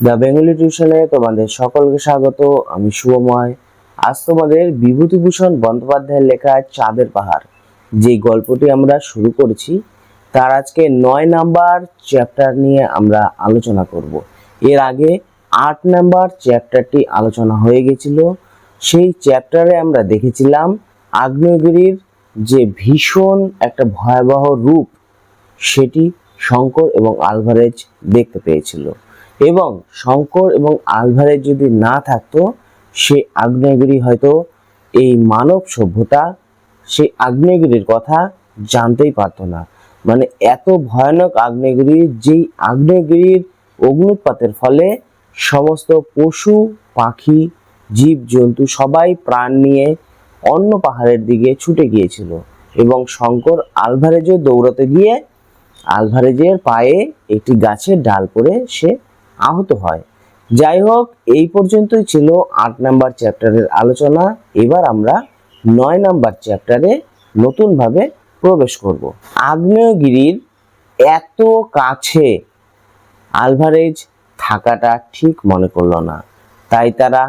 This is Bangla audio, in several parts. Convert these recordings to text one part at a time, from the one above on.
দ্য বেঙ্গলি টিউশনে তোমাদের সকলকে স্বাগত, আমি শুভময় আজ তোমাদের বিভূতিভূষণ বন্দ্যোপাধ্যায়ের লেখা চাঁদের পাহাড়, যে গল্পটি আমরা শুরু করেছি, তার আজকে নয় নাম্বার চ্যাপ্টার নিয়ে আমরা আলোচনা করব। এর আগে আট নাম্বার চ্যাপ্টারটি আলোচনা হয়ে গেছিল। সেই চ্যাপ্টারে আমরা দেখেছিলাম আগ্নেয়গিরির যে ভীষণ একটা ভয়াবহ রূপ, সেটি শঙ্কর এবং আলভারেজ দেখতে পেয়েছিল। এবং শঙ্কর এবং আলভারেজ যদি না থাকতো, সে আগ্নেয়গিরি হয়তো এই মানব সভ্যতা সেই আগ্নেয়গিরির কথা জানতেই পারতো না। মানে এত ভয়ানক আগ্নেয়গিরি, যেই আগ্নেয়গিরির অগ্নুৎপাতের ফলে সমস্ত পশু, পাখি জীব জন্তু সবাই প্রাণ নিয়ে অন্য পাহাড়ের দিকে ছুটে গিয়েছিল এবং শঙ্কর আলভারেজও দৌড়াতে গিয়ে আলভারেজের পায়ে একটি গাছের ডাল পড়ে সে আহত হয়। যাই হোক, এই পর্যন্তই ছিল আট নাম্বার চ্যাপ্টারের আলোচনা। এবার আমরা নয় নাম্বার চ্যাপ্টারে নতুনভাবে প্রবেশ করব। আগ্নেয়গিরির এত কাছে আলভারেজ থাকাটা ঠিক মনে করল না। তাই তারা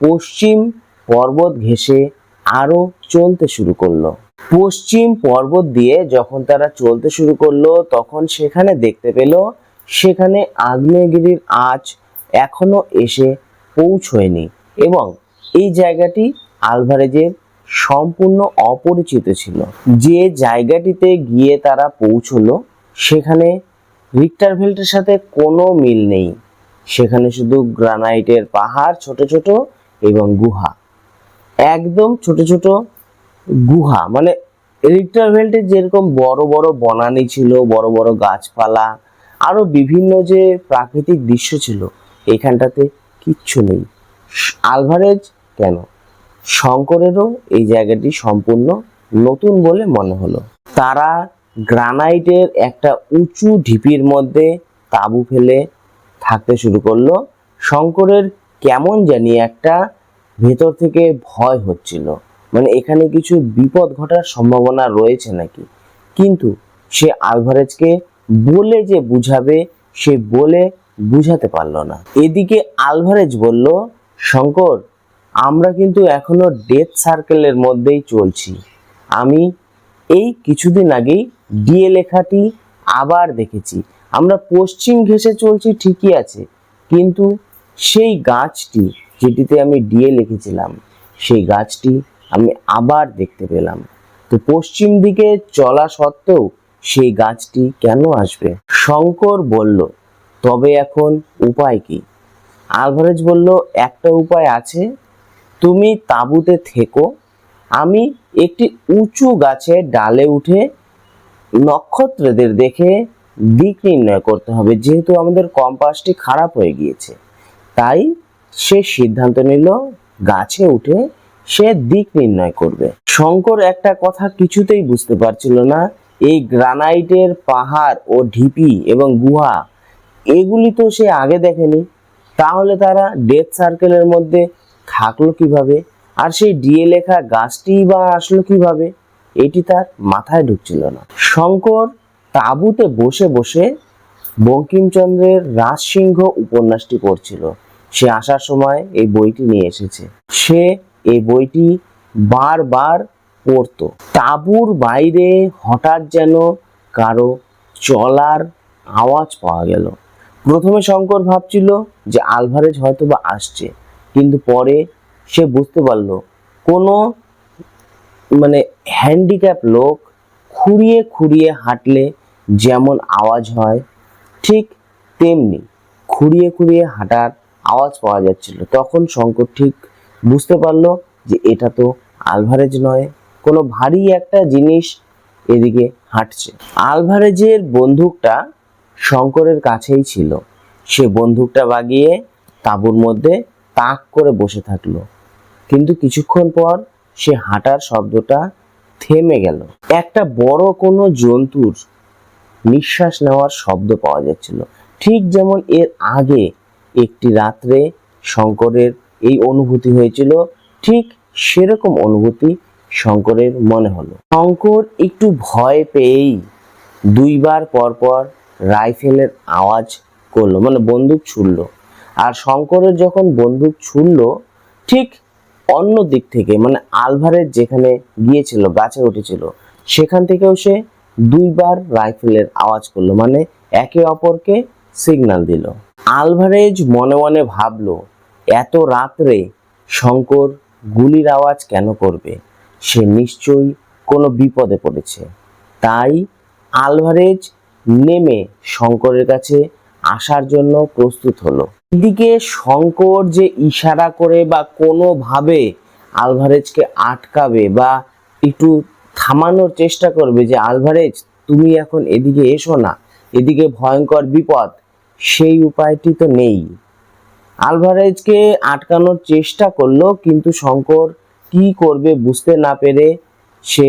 পশ্চিম পর্বত ঘেঁষে আরও চলতে শুরু করল। পশ্চিম পর্বত দিয়ে যখন তারা চলতে শুরু করল, তখন সেখানে দেখতে পেল সেখানে আগ্নেয়গিরির আঁচ এখনও এসে পৌঁছয়নি এবং এই জায়গাটি আলভারেজের সম্পূর্ণ অপরিচিত ছিল। যে জায়গাটিতে গিয়ে তারা পৌঁছলো, সেখানে রিক্টার ভেল্টের সাথে কোনো মিল নেই। সেখানে শুধু গ্রানাইটের পাহাড় ছোট ছোট এবং গুহা। একদম ছোট ছোট গুহা। মানে রিক্টার ভেল্টে যেরকম বড় বড় বনানি ছিল, বড় বড় গাছপালা আরও বিভিন্ন যে প্রাকৃতিক দৃশ্য ছিল, এখানটাতে কিচ্ছু নেই। আলভারেজ কেন? শঙ্করেরও এই জায়গাটি সম্পূর্ণ নতুন বলে মনে হলো। তারা গ্রানাইটের একটা উঁচু ঢিপির মধ্যে তাঁবু ফেলে থাকতে শুরু করল। শঙ্করের কেমন জানি একটা ভেতর থেকে ভয় হচ্ছিল। মানে এখানে কিছু বিপদ ঘটার সম্ভাবনা রয়েছে নাকি? কিন্তু সে আলভারেজকে বলে যে বুঝাবে, সে বলে বুঝাতে পারল না। এদিকে আলভারেজ বলল, শঙ্কর, আমরা কিন্তু এখনও ডেথ সার্কেলের মধ্যেই চলছি। আমি এই কিছুদিন আগেই ডিএ লেখাটি আবার দেখেছি। আমরা পশ্চিম ঘেঁষে চলছি, ঠিকই আছে। কিন্তু সেই গাছটি যেটিতে আমি ডিএ লিখেছিলাম, সেই গাছটি আমি আবার দেখতে পেলাম। তো পশ্চিম দিকে চলা সত্ত্বেও সেই গাছটি কেন আসবে? শঙ্কর বলল, তবে এখন উপায় কি? আলভারেজ বলল, একটা উপায় আছে। তুমি তাঁবুতে থেকো। আমি একটি উঁচু গাছের ডালে উঠে নক্ষত্রদের দেখে দিক নির্ণয় করতে হবে। যেহেতু আমাদের কম্পাসটি খারাপ হয়ে গিয়েছে, তাই সে সিদ্ধান্ত নিল, গাছে উঠে সে দিক নির্ণয় করবে। শঙ্কর একটা কথা কিছুতেই বুঝতে পারছিল না। এই গ্রানাইটের পাহাড় ও ঢিপি এবং গুহা, এগুলি তো সে আগে দেখেনি। তাহলে তারা ডেথ সার্কেলের মধ্যে থাকল কীভাবে? আর সেই ডিএ লেখা গাছটি বা আসলো কীভাবে? এটি তার মাথায় ঢুকছিল না। শঙ্কর তাঁবুতে বসে বসে বঙ্কিমচন্দ্রের রাজসিংহ উপন্যাসটি পড়ছিল। সে আসার সময় এই বইটি নিয়ে এসেছে। সে এই বইটি বারবার পড়তো। তাঁবুর বাইরে হঠাৎ যেন কারও চলার আওয়াজ পাওয়া গেল। প্রথমে শঙ্কর ভাবছিল যে আলভারেজ হয়তো বা আসছে, কিন্তু পরে সে বুঝতে পারল, কোনো মানে হ্যান্ডিক্যাপ লোক খুঁড়িয়ে খুঁড়িয়ে হাঁটলে যেমন আওয়াজ হয়, ঠিক তেমনি খুঁড়িয়ে খুঁড়িয়ে হাঁটার আওয়াজ পাওয়া যাচ্ছিল। তখন শঙ্কর ঠিক বুঝতে পারল যে এটা তো আলভারেজ নয়। কোনো ভারী একটা জিনিস এদিকে হাঁটছে। আলভারেজের বন্দুকটা শঙ্করের কাছেই ছিল। সে বন্দুকটা বাগিয়ে তাঁবুর মধ্যে তাক করে বসে থাকল। কিন্তু কিছুক্ষণ পর সে হাঁটার শব্দটা থেমে গেল। একটা বড় কোনো জন্তুর নিঃশ্বাস নেওয়ার শব্দ পাওয়া যাচ্ছিল। ঠিক যেমন এর আগে একটি রাত্রে শঙ্করের এই অনুভূতি হয়েছিল, ঠিক সেরকম অনুভূতি শঙ্করের মনে হলো। শঙ্কর একটু ভয় পেয়েই দুইবার পর পর রাইফেলের আওয়াজ করল মানে বন্দুক ছুড়লো। আর শঙ্করের যখন বন্দুক ছুড়ল, ঠিক অন্য দিক থেকে মানে আলভারের যেখানে গিয়েছিল, গাছে উঠেছিল, সেখান থেকেও সে দুইবার রাইফেলের আওয়াজ করল মানে একে অপরকে সিগন্যাল দিল। আলভারেজ মনে মনে ভাবলো, এত রাত্রে শঙ্কর গুলির আওয়াজ কেন করবে? সে নিশ্চয়ই কোনো বিপদে পড়েছে। তাই আলভারেজ নেমে শঙ্করের কাছে আসার জন্য প্রস্তুত হলো। এদিকে শঙ্কর যে ইশারা করে বা কোনোভাবে আলভারেজকে আটকাবে বা একটু থামানোর চেষ্টা করবে যে, আলভারেজ, তুমি এখন এদিকে এসো না। এদিকে ভয়ঙ্কর বিপদ। সেই উপায়টি তো নেই। আলভারেজকে আটকানোর চেষ্টা করল, কিন্তু শঙ্কর কি করবে বুঝতে না পেরে সে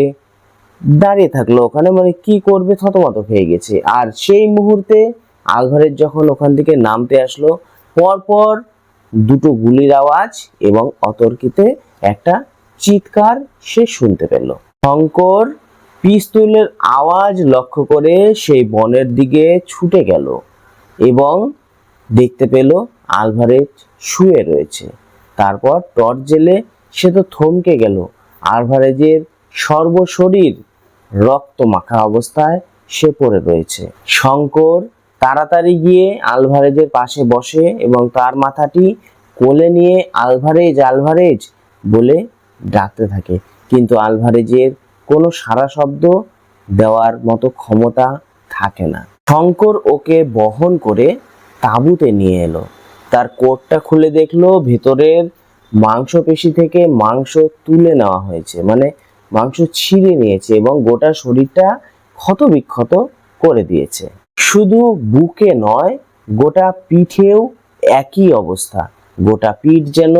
দাঁড়িয়ে থাকল ওখানে মানে কি করবে থতমত হয়ে গেছে। আর সেই মুহূর্তে আলভারেজ যখন ওখান থেকে নামতে আসলো, পরপর দুটো গুলির আওয়াজ এবং অতর্কিতে একটা চিৎকার সে শুনতে পেল। শঙ্কর পিস্তলের আওয়াজ লক্ষ্য করে সেই বনের দিকে ছুটে গেল এবং দেখতে পেল আলভারেজ শুয়ে রয়েছে। তারপর টর্চ জেলে সে তো থমকে গেল। আলভারেজের সর্বশরীর রক্ত মাখা অবস্থায় সে পড়ে রয়েছে। শঙ্কর তাড়াতাড়ি গিয়ে আলভারেজের পাশে বসে এবং তার মাথাটি কোলে নিয়ে আলভারেজ আলভারেজ বলে ডাকতে থাকে। কিন্তু আলভারেজের কোনো সারা শব্দ দেওয়ার মতো ক্ষমতা থাকে না। শঙ্কর ওকে বহন করে তাঁবুতে নিয়ে এলো। তার কোটটা খুলে দেখল, ভেতরের মাংসপেশি থেকে মাংস তুলে নেওয়া হয়েছে মানে মাংস ছিঁড়ে নিয়েছে এবং গোটা শরীরটা ক্ষতবিক্ষত করে দিয়েছে। শুধু বুকে নয়, গোটা পিঠেও একই অবস্থা। গোটা পিঠ যেন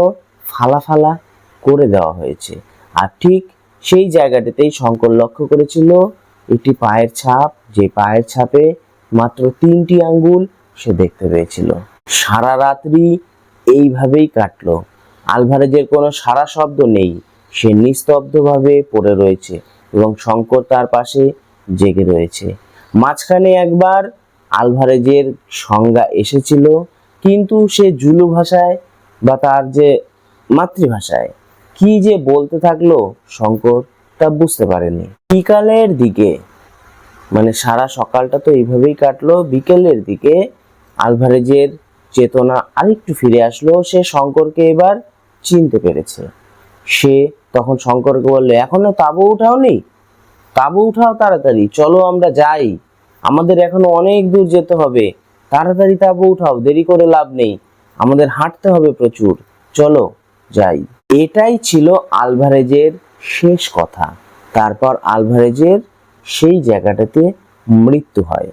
ফালা ফালা করে দেওয়া হয়েছে। আর ঠিক সেই জায়গাটাতেই শঙ্কর লক্ষ্য করেছিল, একটি পায়ের ছাপ, যে পায়ের ছাপে মাত্র তিনটি আঙ্গুল সে দেখতে পেয়েছিল। সারা রাত্রি এইভাবেই কাটলো। আলভারেজের কোনো সারা শব্দ নেই, সে নিস্তব্ধভাবে পড়ে রয়েছে এবং শঙ্কর তার পাশে জেগে রয়েছে। মাঝখানে একবার আলভারেজের সংজ্ঞা এসেছিল, কিন্তু সে জুলু ভাষায় বা তার যে মাতৃভাষায় কি যে বলতে থাকল শঙ্কর তা বুঝতে পারেনি। বিকালের দিকে মানে সারা সকালটা তো এইভাবেই কাটলো, বিকেলের দিকে আলভারেজের চেতনা আরেকটু ফিরে আসলো, সে শঙ্করকে এবার চিনতে পেরেছে। সে তখন শঙ্করকে বলল, এখনও তাবু উঠাওনি? তাবু উঠাও তাড়াতাড়ি, চলো আমরা যাই। আমাদের এখনও অনেক দূর যেতে হবে। তাড়াতাড়ি তাবু উঠাও, দেরি করে লাভ নেই। আমাদের হাঁটতে হবে প্রচুর। চলো যাই। এটাই ছিল আলভারেজের শেষ কথা। তারপর আলভারেজের সেই জায়গাটাতে মৃত্যু হয়।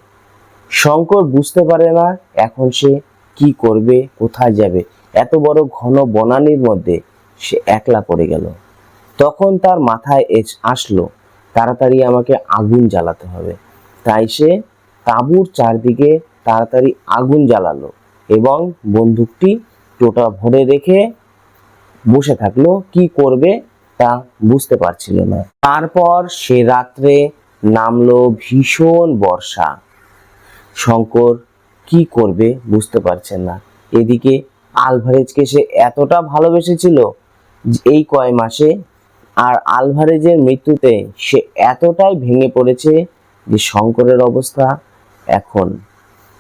শঙ্কর বুঝতে পারে না এখন সে কি করবে, কোথায় যাবে। এত বড় ঘন বনানির মধ্যে সে একলা পড়ে গেল। তখন তার মাথায় এস আসলো, তাড়াতাড়ি আমাকে আগুন জ্বালাতে হবে। তাই সে তাঁবুর চারদিকে তাড়াতাড়ি আগুন জ্বালালো এবং বন্দুকটি টোটা ভরে রেখে বসে থাকল। কি করবে তা বুঝতে পারছিল না। তারপর সে রাত্রে নামলো ভীষণ বর্ষা। শঙ্কর কি করবে বুঝতে পারছেন না। এদিকে আলভারেজকে সে এতটা ভালোবেসেছিল এই কয় মাসে আর আলভারেজের মৃত্যুতে সে এতটাই ভেঙে পড়েছে যে শঙ্করের অবস্থা এখন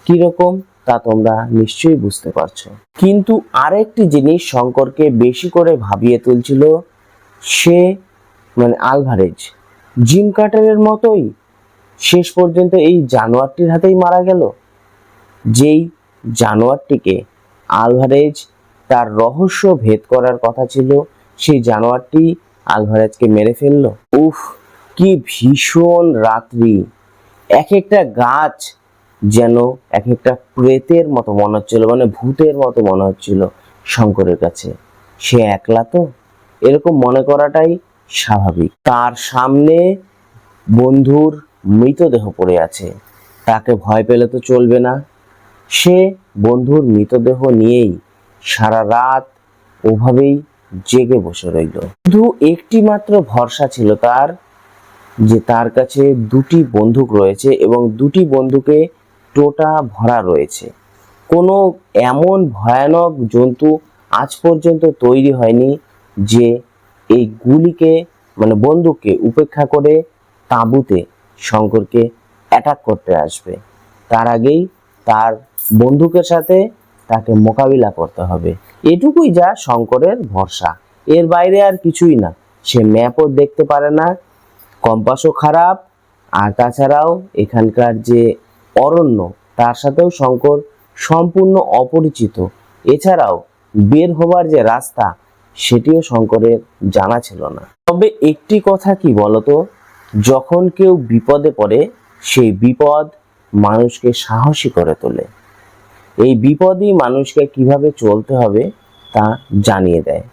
কীরকম তা তোমরা নিশ্চয়ই বুঝতে পারছ। কিন্তু আরেকটি জিনিস শঙ্করকে বেশি করে ভাবিয়ে তুলছিল সে মানে আলভারেজ। জিম কাটারের মতোই শেষ পর্যন্ত এই জানোয়ারটির হাতেই মারা গেল। যেই জানোয়ারটিকে আলভারেজ তার রহস্য ভেদ করার কথা ছিল, সেই জানোয়ারটি আলভারেজকে মেরে ফেলল। উফ, কি ভীষণ রাত্রি। এক একটা গাছ যেন এক একটা প্রেতের মতো মনে হচ্ছিল মানে ভূতের মতো মনে হচ্ছিল শঙ্করের কাছে। সে একলা তো? এরকম মনে করাটাই স্বাভাবিক। তার সামনে বন্ধুর মৃতদেহ পড়ে আছে। তাকে ভয় পেলে তো চলবে না। সে বন্ধুর মৃতদেহ নিয়েই সারা রাত ওভাবেই জেগে বসে রইল। শুধু একটি মাত্র ভরসা ছিল তার যে তার কাছে দুটি বন্দুক রয়েছে এবং দুটি বন্দুকে টোটা ভরা রয়েছে। কোনো এমন ভয়ানক জন্তু আজ পর্যন্ত তৈরি হয়নি যে এই গুলিকে মানে বন্দুককে উপেক্ষা করে তাঁবুতে শঙ্করকে অ্যাটাক করতে আসবে। তার আগেই তার বন্দুকের সাথে তাকে মোকাবিলা করতে হবে। এটুকুই যা শঙ্করের ভরসা। এর বাইরে আর কিছুই না। সে ম্যাপও দেখতে পারে না, কম্পাসও খারাপ, আর তাছাড়াও এখানকার যে অরণ্য, তার সাথেও শঙ্কর সম্পূর্ণ অপরিচিত। এছাড়াও বের হবার যে রাস্তা, সেটিও শঙ্করের জানা ছিল না। তবে একটি কথা কি বলতো? যখন কেউ বিপদে পড়ে, সেই বিপদ মানুষকে সাহসী করে তোলে। এই বিপদই মানুষকে কীভাবে চলতে হবে তা জানিয়ে দেয়।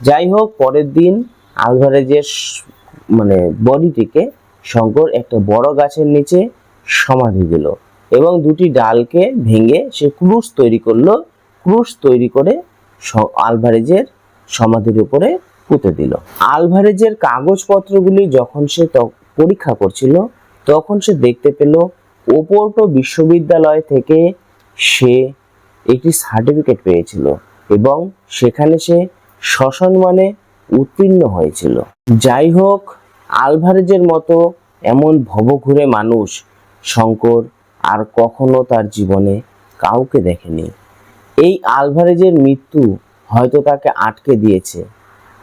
যাই হোক, পরের দিন আলভারেজের মানে বডিটিকে শঙ্কর একটা বড় গাছের নিচে সমাধি দিল এবং দুটি ডালকে ভেঙে সে ক্রুশ তৈরি করল। ক্রুশ তৈরি করে আলভারেজের সমাধির উপরে পুঁতে দিল। আলভারেজের কাগজপত্রগুলি যখন সে পরীক্ষা করছিল, তখন সে দেখতে পেল ওপোর্টো বিশ্ববিদ্যালয় থেকে সে একটি সার্টিফিকেট পেয়েছিল এবং সেখানে সে সসম্মানে উত্তীর্ণ হয়েছিল। যাই হোক, আলভারেজের মতো এমন ভবঘুরে মানুষ শঙ্কর আর কখনো তার জীবনে কাউকে দেখেনি। এই আলভারেজের মৃত্যু হয়তো তাকে আটকে দিয়েছে,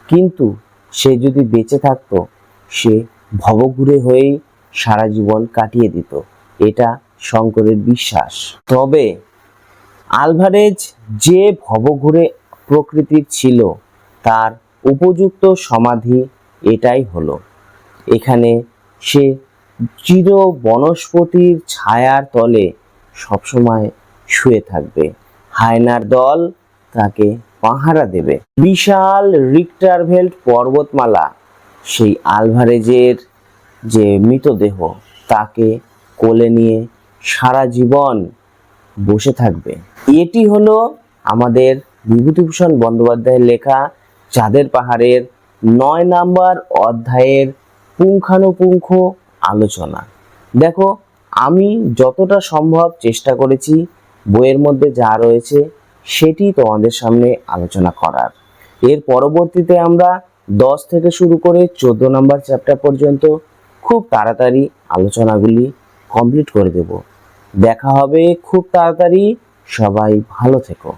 কিন্তু সে যদি বেঁচে থাকতো, সে ভবঘুরে হয়েই সারা জীবন কাটিয়ে দিত। শঙ্করের বিশ্বাস। তবে আলভারেজ যে ভবঘুরে প্রকৃতির ছিল, তার উপযুক্ত সমাধি এটাই হলো। এখানে সে চির বনস্পতির ছায়ার তলে সবসময় শুয়ে থাকবে। হায়নার দল তাকে পাহারা দেবে। বিশাল রিক্টারভেল্ট পর্বতমালা, সেই আলভারেজের যে মৃতদেহ, তাকে কোলে নিয়ে সারা জীবন বসে থাকবে। এটি হলো আমাদের বিভূতিভূষণ বন্দ্যোপাধ্যায়ের লেখা চাঁদের পাহাড়ের নয় নাম্বার অধ্যায়ের পুঙ্খানুপুঙ্খ আলোচনা। দেখো, আমি যতটা সম্ভব চেষ্টা করেছি, বইয়ের মধ্যে যা রয়েছে সেটি তোমাদের সামনে আলোচনা করার। এর পরবর্তীতে আমরা দশ থেকে শুরু করে চোদ্দ নাম্বার চ্যাপ্টার পর্যন্ত খুব তাড়াতাড়ি আলোচনাগুলি কমপ্লিট করে দেব। দেখা হবে খুব তাড়াতাড়ি। সবাই ভালো থেকো।